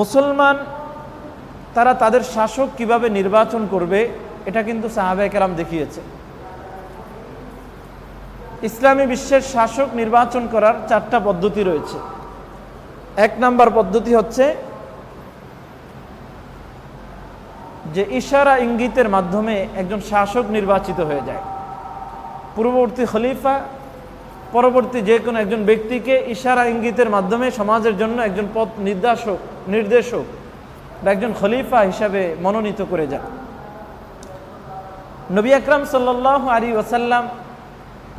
মুসলমান, তারা তাদের শাসক কীভাবে নির্বাচন করবে, এটা কিন্তু সাহাবে কেরাম দেখিয়েছে। ইসলামী বিশ্বের শাসক নির্বাচন করার চারটা পদ্ধতি রয়েছে। এক নাম্বার পদ্ধতি হচ্ছে যে ইশারা ইঙ্গিতের মাধ্যমে একজন শাসক নির্বাচিত হয়ে যায়। পূর্ববর্তী খলিফা পরবর্তী যে কোনো একজন ব্যক্তিকে ইশারা ইঙ্গিতের মাধ্যমে সমাজের জন্য একজন পথ নির্দেশক নির্দেশক বা একজন খলিফা হিসাবে মনোনীত করে যান। নবী আকরাম সাল্লাহ আলী ওয়াসাল্লাম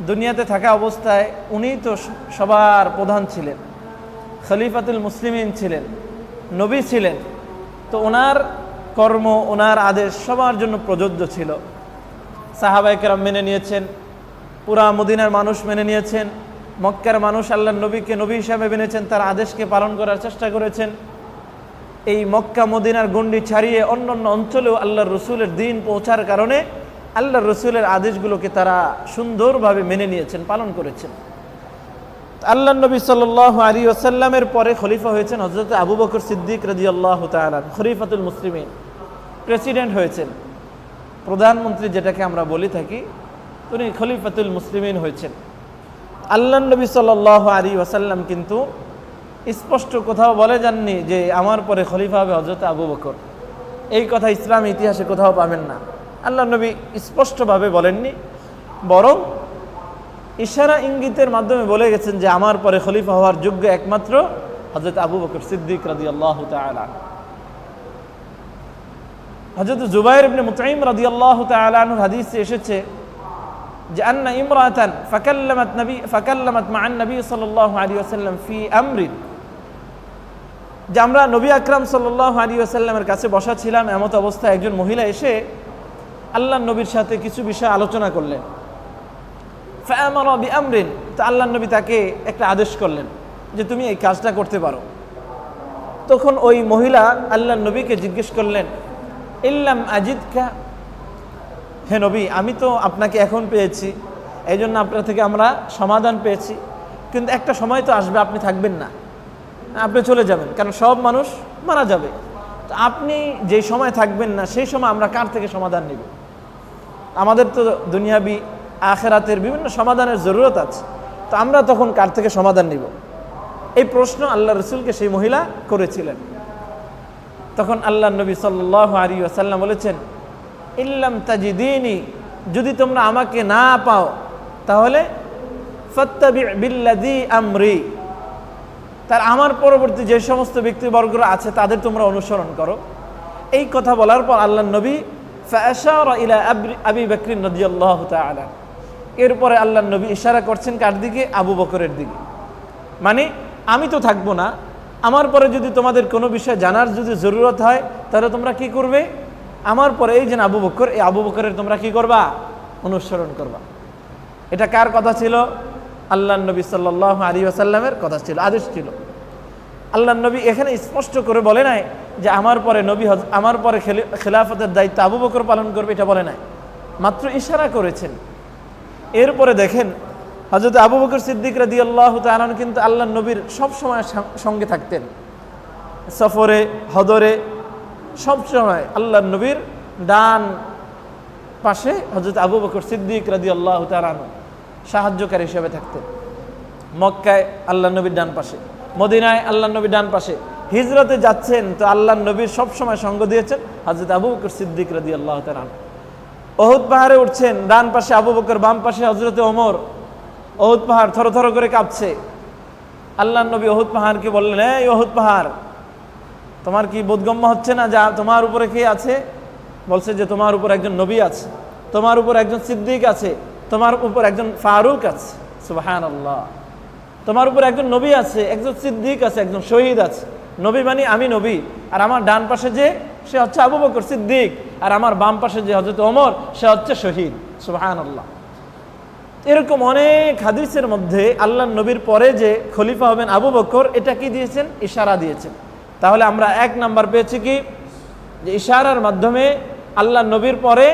দুনিয়াতে থাকা অবস্থায় উনি তো সবার প্রধান ছিলেন, খলিফাতুল মুসলিমিন ছিলেন, নবী ছিলেন। তো ওনার কর্ম, ওনার আদেশ সবার জন্য প্রযোজ্য ছিল। সাহাবাইকেরাম মেনে নিয়েছেন। পুরা মদিনার মানুষ মেনে নিয়েছেন, মক্কার মানুষ আল্লাহ নবীকে নবী হিসাবে মেনেছেন, তার আদেশকে পালন করার চেষ্টা করেছেন। এই মক্কা মদিনার গণ্ডি ছাড়িয়ে অন্য অন্য অঞ্চলেও আল্লাহর রসুলের দিন পৌঁছার কারণে আল্লাহর রসুলের আদেশগুলোকে তারা সুন্দরভাবে মেনে নিয়েছেন, পালন করেছেন। আল্লাহ নবী সাল আলী ওসাল্লামের পরে খলিফা হয়েছেন হজরত আবু বকর সিদ্দিক রাজি আল্লাহ তালান খলিফাতুল মুসলিমিন, প্রেসিডেন্ট হয়েছেন। প্রধানমন্ত্রী যেটাকে আমরা বলি থাকি তিনি খলিফাতুল মুসলিমিন হয়েছেন। আল্লাহ নবী সাল আলী ওসাল্লাম কিন্তু স্পষ্ট কোথাও বলে যাননি যে আমার পরে খলিফা হবে হজরত আবু বকর। এই কথা ইসলাম ইতিহাসে কোথাও পাবেন না। আল্লাহ নবী স্পষ্টভাবে বলেননি, বরং ইশারা ইঙ্গিতের মাধ্যমে বলে গেছেন যে আমার পরে খলিফা হওয়ার যোগ্য একমাত্র হজরত আবু বকর সিদ্দিক রাজি আল্লাহ হজরত জুবাইর ইবনে মুতাইম রাজি আল্লাহ তালুর হাদিসে এসেছে যে আন্না ইমরাতান ফাকাল্লামাত নবী, ফাকাল্লামাত মা নবী সাল্লাল্লাহু আলাইহি ওয়াসাল্লাম ফি আমরিন। যে আমরা নবী আকরাম সাল্লাল্লাহু আলাইহি ওয়াসাল্লামের কাছে বসা ছিলাম, এমত অবস্থায় একজন মহিলা এসে আল্লাহ নবীর সাথে কিছু বিষয় আলোচনা করলেন। ফায়ামারা বি আমরিন তো আল্লাহ নবী তাকে একটা আদেশ করলেন যে তুমি এই কাজটা করতে পারো। তখন ওই মহিলা আল্লাহ নবীকে জিজ্ঞেস করলেন, ইল্লাম আজিদকা হে নবী, আমি তো আপনাকে এখন পেয়েছি এই জন্য আপনার থেকে আমরা সমাধান পেয়েছি। কিন্তু একটা সময় তো আসবে, আপনি থাকবেন না। আপনি চলে যাবেন, কারণ সব মানুষ মারা যাবে। তো আপনি যে সময় থাকবেন না, সেই সময় আমরা কার থেকে সমাধান নিব? আমাদের তো দুনিয়াবি আখেরাতের বিভিন্ন সমাধানের জরুরত আছে। তো আমরা তখন কার থেকে সমাধান নিব? এই প্রশ্ন আল্লাহ রসুলকে সেই মহিলা করেছিলেন। তখন আল্লাহ নবী সাল্লাহ আলী আসাল্লাম বলেছেন ইল্লাম তাজিদিনী, যদি তোমরা আমাকে না পাও, তাহলে বিল্লাদি আমরি। তার আমার পরবর্তী যে সমস্ত ব্যক্তিবর্গরা আছে, তাদের তোমরা অনুসরণ করো। এই কথা বলার পর আল্লাহ নবী ফাশার ইলা আবি বকরিন রাদিয়াল্লাহু তাআলা। এরপরে আল্লাহ নবী ইশারা করছেন কার দিকে? আবু বকরের দিকে। মানে আমি তো থাকব না, আমার পরে যদি তোমাদের কোনো বিষয় জানার যদি জরুরত হয়, তাহলে তোমরা কি করবে? আমার পরে এই যে আবু বকর, এই আবু বকরের তোমরা কি করবা? অনুসরণ করবা। এটা কার কথা ছিল? আল্লাহ নবী সাল্লাহ আলী আসাল্লামের কথা ছিল, আদেশ ছিল। আল্লাহ নবী এখানে স্পষ্ট করে বলে নাই যে আমার পরে নবী আমার পরে খেলাফতের দায়িত্ব আবু বকর পালন করবে, এটা বলে নাই। মাত্র ইশারা করেছেন। এরপরে দেখেন হজরত আবু বকর সিদ্দিক রাদি আল্লাহ তালন কিন্তু আল্লাহ নবীর সব সময় সঙ্গে থাকতেন। সফরে, হদরে সব সময় আল্লাহ নবীর ডান পাশে হজরত আবু বকর সিদ্দিক রাদি আল্লাহ তালান সাহায্যকারী হিসেবে থাকতেন। মক্কায় আল্লাহ নবীর ডান পাশে, মদিনায় আল্লাহ নবীর ডান পাশে, হিজরতে যাচ্ছেন তো আল্লাহ নবীর সবসময় সঙ্গ দিয়েছেন হজরত আবু বকর সিদ্দিক রাদি আল্লাহ তালান অহুদ পাহাড়ে উঠছেন, ডান পাশে আবু বকর, বাম পাশে হজরতে ওমর। অহুদ পাহাড় থর থর করে কাঁপছে। আল্লাহ নবী অহুদ পাহাড়কে বললেন, এই অহুদ পাহাড় তোমার কি বোধগম্য হচ্ছে না যা তোমার উপরে কে আছে? বলছে যে তোমার উপর একজন নবী আছে, তোমার উপর একজন সিদ্দিক আছে, তোমার উপর একজন ফারুক আছে। সুবাহান আল্লাহ তোমার উপর একজন নবী আছে, একজন সিদ্দিক আছে, একজন শহীদ আছে। নবী মানে আমি নবী। আর আমার ডান পাশে যে, সে হচ্ছে আবু বকর সিদ্দিক। আর আমার বাম পাশে যে হজরত ওমর, সে হচ্ছে শহীদ। সুবাহান আল্লাহ এরকম অনেক হাদিসের মধ্যে আল্লাহ নবীর পরে যে খলিফা হবেন আবু বকর, এটা কি দিয়েছেন? ইশারা দিয়েছেন। তাহলে আমরা এক নাম্বার পেয়েছি কি? যে ইশারার মাধ্যমে আল্লাহ নবীর পরে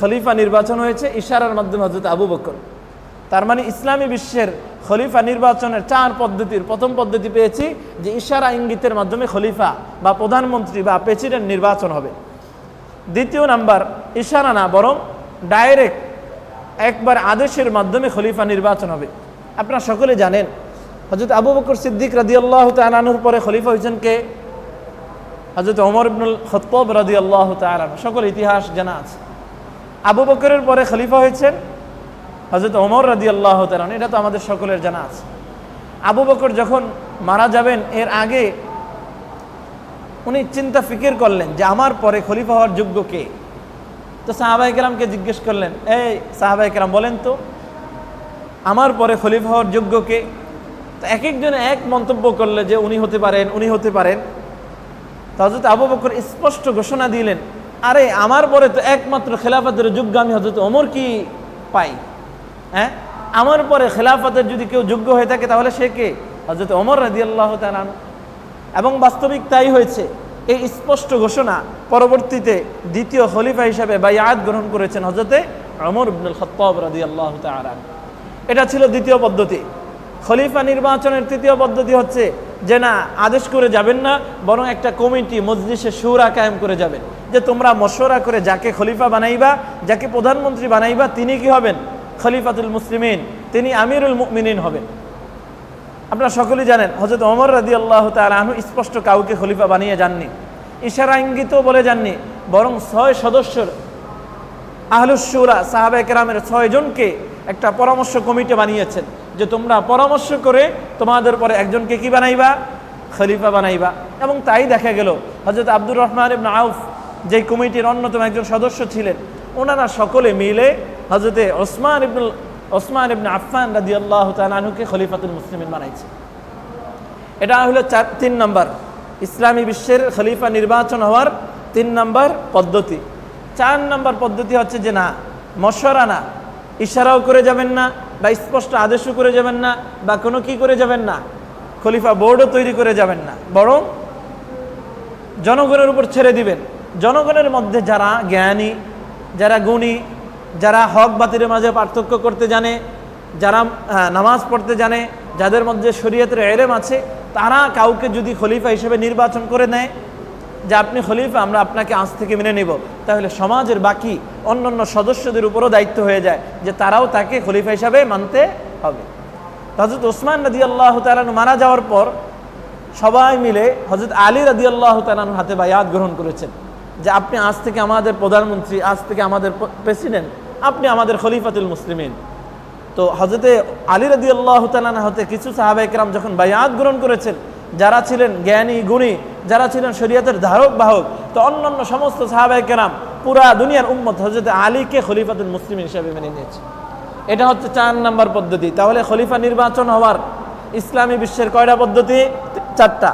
খলিফা নির্বাচন হয়েছে। ইশারার মাধ্যমে হজরত আবু বকর। তার মানে ইসলামী বিশ্বের খলিফা নির্বাচনের চার পদ্ধতির প্রথম পদ্ধতি পেয়েছি যে ইশারা ইঙ্গিতের মাধ্যমে খলিফা বা প্রধানমন্ত্রী বা প্রেসিডেন্ট নির্বাচন হবে। দ্বিতীয় নাম্বার, ইশারা না, বরং ডাইরেক্ট একবার আদেশের মাধ্যমে খলিফা নির্বাচন হবে। আপনারা সকলে জানেন হজরত আবু বকর সিদ্দিক রাদি আল্লাহ তালানুর পরে খলিফা হয়েছেন কে? হজরত ওমর ইবনুল খত্তব রাদি আল্লাহ তালান সকল ইতিহাস জানা আছে। আবু বকরের পরে খলিফা হয়েছেন হজরত ওমর রাদি আল্লাহ তালান এটা তো আমাদের সকলের জানা আছে। আবু বকর যখন মারা যাবেন, এর আগে উনি চিন্তা ফিকির করলেন যে আমার পরে খলিফা হওয়ার যোগ্য কে? তো সাহাবাই কেরামকে জিজ্ঞেস করলেন, এই সাহাবাই কেরাম, বলেন তো, আমার পরে খলিফা হওয়ার যোগ্য কে? তো এক একজনে এক মন্তব্য করলে যে উনি হতে পারেন, উনি হতে পারেন। হজরত আবু বকর স্পষ্ট ঘোষণা দিলেন, আরে, আমার পরে তো একমাত্র খেলাফতের যোগ্য আমি হজরত অমর কি পাই? হ্যাঁ? আমার পরে খেলাফতের যদি কেউ যোগ্য হয়ে থাকে, তাহলে সে কে? হজরত অমর রাজি আল্লাহ তালান এবং বাস্তবিক তাই হয়েছে, এই স্পষ্ট ঘোষণা পরবর্তীতে দ্বিতীয় খলিফা হিসাবে বায়াত গ্রহণ করেছেন হজরতে অমর ইবনুল খত্তাব রাজি আল্লাহ তালান এটা ছিল দ্বিতীয় পদ্ধতি। খলিফা নির্বাচনের তৃতীয় পদ্ধতি হচ্ছে যে না, আদেশ করে যাবেন না, বরং একটা কমিটি, মজলিসে সুরা কায়েম করে যাবেন। যে তোমরা মশওরা করে যাকে খলিফা বানাইবা, যাকে প্রধানমন্ত্রী বানাইবা, তিনি কি হবেন? খলিফাতুল মুসলিমিন, তিনি আমিরুল মুমিনিন হবেন। আপনারা সকলেই জানেন হজরত অমর রাদি আল্লাহ তালু স্পষ্ট কাউকে খলিফা বানিয়ে যাননি। ইশারা ইঙ্গিতও বলে যাননি, বরং ছয় সদস্যর আহলুসুরা সাহাবে কেরামের ছয়জনকে একটা পরামর্শ কমিটি বানিয়েছেন। যে তোমরা পরামর্শ করে তোমাদের পরে একজনকে কি বানাইবা? খলিফা বানাইবা। এবং তাই দেখা গেল হজরত আব্দুর রহমান ইবন আউফ যে কমিটির অন্যতম একজন সদস্য ছিলেন, ওনারা সকলে মিলে হজরতে ওসমান ইবনুল ওসমান ইবনে আফফান রাদি আল্লাহ তালুকে খলিফাতুল মুসলিমিন বানাইছে। এটা হলো চার, তিন নম্বর। ইসলামী বিশ্বের খলিফা নির্বাচন হওয়ার তিন নম্বর পদ্ধতি। চার নম্বর পদ্ধতি হচ্ছে যে না মশরা না, ইশারাও করে যাবেন না বা স্পষ্ট আদেশও করে যাবেন না বা কোনো কি করে যাবেন না খলিফা বোর্ডও তৈরি করে যাবেন না। বরং জনগণের উপর ছেড়ে দিবেন। জনগণের মধ্যে যারা জ্ঞানী যারা গুণী যারা হক বাতিলের মাঝে পার্থক্য করতে জানে যারা আহ, নামাজ পড়তে জানে যাদের মধ্যে শরীয়তের এলেম আছে তারা কাউকে যদি খলিফা হিসেবে নির্বাচন করে নেয় যে আপনি খলিফা, আমরা আপনাকে আজ থেকে মেনে নেব। তাহলে সমাজের বাকি অন্যান্য সদস্যদের উপরও দায়িত্ব হয়ে যায় যে তারাও তাকে খলিফা হিসাবে মানতে হবে। হজরত ওসমান নদী আল্লাহ তালান মারা যাওয়ার পর সবাই মিলে হজরত আলী রাদি আল্লাহ তালান হাতে বায়াত গ্রহণ করেছেন। যে আপনি আজ থেকে আমাদের প্রধানমন্ত্রী, আজ থেকে আমাদের প্রেসিডেন্ট আপনি আমাদের খলিফাতুল মুসলিমিন। তো হজরতে আলী রাদি আল্লাহ হতে কিছু সাহাবাইকরাম যখন বায়াত গ্রহণ করেছেন, যারা ছিলেন জ্ঞানী, গুণী যারা ছিলেন শরীয়তের ধারক বাহক, তো অন্যান্য সমস্ত সাহাবাইকেরাম পুরা দুনিয়ার উম্মত হজরত আলীকে খলিফাতুল মুসলিম হিসেবে মেনে নিয়েছে। এটা হচ্ছে চার নম্বর পদ্ধতি। তাহলে খলিফা নির্বাচন হওয়ার ইসলামী বিশ্বের কয়টা পদ্ধতি? চারটা।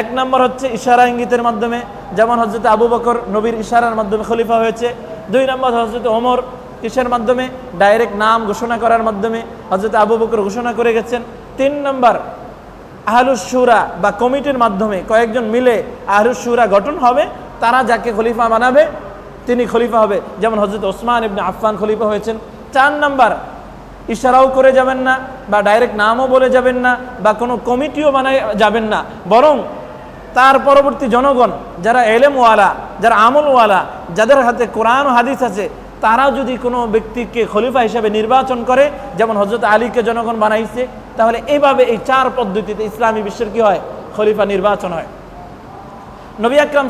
এক নম্বর হচ্ছে ইশারা ইঙ্গিতের মাধ্যমে, যেমন হজরত আবু বকর নবীর ইশারার মাধ্যমে খলিফা হয়েছে। দুই নম্বর হজরত ওমর কিসের মাধ্যমে? ডাইরেক্ট নাম ঘোষণা করার মাধ্যমে হজরত আবু বকর ঘোষণা করে গেছেন। তিন নম্বর আহলুসুরা বা কমিটির মাধ্যমে কয়েকজন মিলে আহলুসুরা গঠন হবে, তারা যাকে খলিফা বানাবে তিনি খলিফা হবে। যেমন হজরত ওসমান ইবনে আফফান খলিফা হয়েছেন। চার নাম্বার, ইশারাও করে যাবেন না বা ডাইরেক্ট নামও বলে যাবেন না বা কোনো কমিটিও বানায় যাবেন না। বরং তার পরবর্তী জনগণ, যারা এলেমওয়ালা, যারা আমলওয়ালা, যাদের হাতে কোরআন হাদিস আছে তারা যদি কোনো ব্যক্তিকে খলিফা হিসেবে নির্বাচন করে, যেমন হজরত আলীকে জনগণ বানাইছে তাহলে এইভাবে এই চার পদ্ধতিতে ইসলামী বিশ্বের কি হয়? খলিফা নির্বাচন হয়। নবী আকরাম